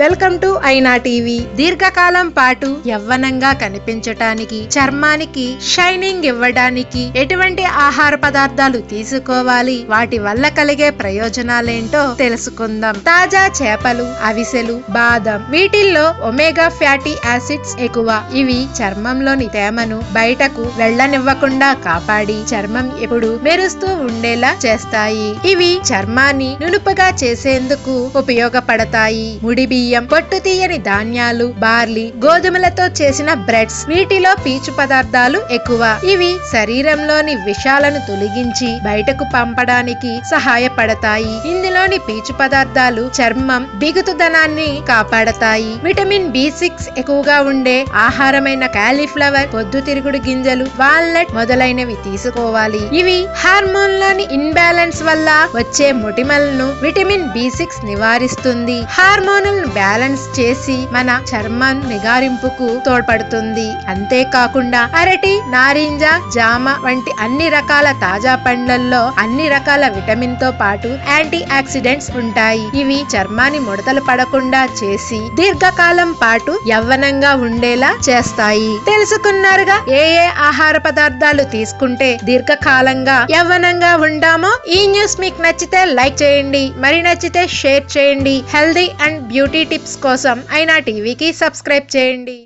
Welcome to ఐనా TV. దీర్ఘకాలం పాటు యవ్వనంగా కనిపించటానికి చర్మానికి షైనింగ్ ఇవ్వడానికి ఎటువంటి ఆహార పదార్థాలు తీసుకోవాలి? వాటి వల్ల కలిగే ప్రయోజనాలేంటో తెలుసుకుందాం. తాజా చేపలు అవిసెలు బాదం వీటిల్లో ఒమేగా ఫ్యాటీ యాసిడ్స్ ఎక్కువ. ఇవి చర్మంలోని తేమను బయటకు వెళ్ళనివ్వకుండా కాపాడి చర్మం ఎప్పుడు మెరుస్తూ ఉండేలా చేస్తాయి. ఇవి చర్మాన్ని నునుపుగా చేసేందుకు ఉపయోగపడతాయి. ముడి బియ్యం పొట్టు తీయని ధాన్యాలు బార్లీ గోధుమలతో చేసిన బ్రెడ్స్ వీటిలో పీచు పదార్థాలు ఎక్కువ. ఇవి శరీరంలోని విషాలను తొలగించి బయటకు పంపడానికి సహాయపడతాయి. ఇందులోని పీచు పదార్థాలు చర్మం బిగుతుదనాన్ని కాపాడతాయి. విటమిన్ బి సిక్స్ ఎక్కువగా ఉండే ఆహారమైన కాలీఫ్లవర్ పొద్దుతిరుగుడు గింజలు వాల్నట్ మొదలైనవి తీసుకోవాలి. ఇవి హార్మోన్లోని ఇన్బ్యాలెన్స్ వల్ల వచ్చే మొటిమలను విటమిన్ బి సిక్స్ నివారిస్తుంది. హార్మోనల్ బ్యాలెన్స్ చేసి మన చర్మం నిగారింపుకు తోడ్పడుతుంది. అంతేకాకుండా అరటి నారింజ జామ వంటి అన్ని రకాల తాజా పండ్లల్లో అన్ని రకాల విటమిన్తో పాటు యాంటీ ఆక్సిడెంట్స్ ఉంటాయి. ఇవి చర్మాన్ని ముడతలు పడకుండా చేసి దీర్ఘకాలం పాటు యవ్వనంగా ఉండేలా చేస్తాయి. తెలుసుకున్నారుగా ఏ ఏ ఆహార పదార్థాలు తీసుకుంటే దీర్ఘకాలంగా యవ్వనంగా ఉంటామో? ఈ న్యూస్ మీకు నచ్చితే లైక్ చేయండి. మరి నచ్చితే షేర్ చేయండి. హెల్దీ అండ్ బ్యూటీ టిప్స్ కోసం అయినా టీవీకి సబ్స్క్రైబ్ చేయండి.